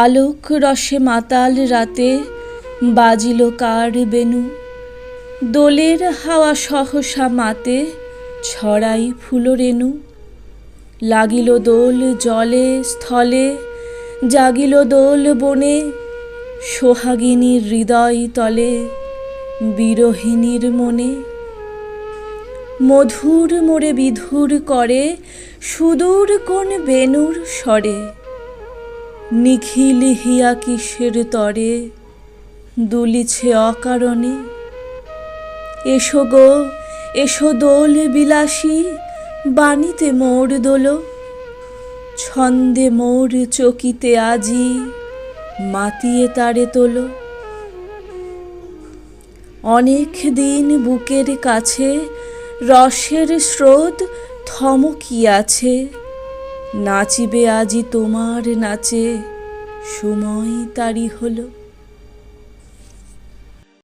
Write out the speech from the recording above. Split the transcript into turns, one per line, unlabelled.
আলোক রসে মাতাল রাতে বাজিল কার বেনু। দোলের হাওয়া সহসা মাতে ছড়াই ফুল ফুলরেণু লাগিল দোল জলে স্থলে, জাগিল দোল বনে সোহাগিনীর হৃদয় তলে বিরহিণীর মনে। মধুর মোরে বিধুর করে সুদূর কোন বেনুর স্বরে নিখিল হিয়া কিসের তরে? দুলিছে অকারণে। এসো গো, এসো দোল বিলাসী, বাণীতে মোর দোল। ছন্দে মোর চকিতে আজি, মাতিয়ে তারে তোলো। অনেক দিন বুকের কাছে, রসের স্রোত থমকিয়াছে। নাচিবে আজি তোমার নাচে। সময় তারি হলো।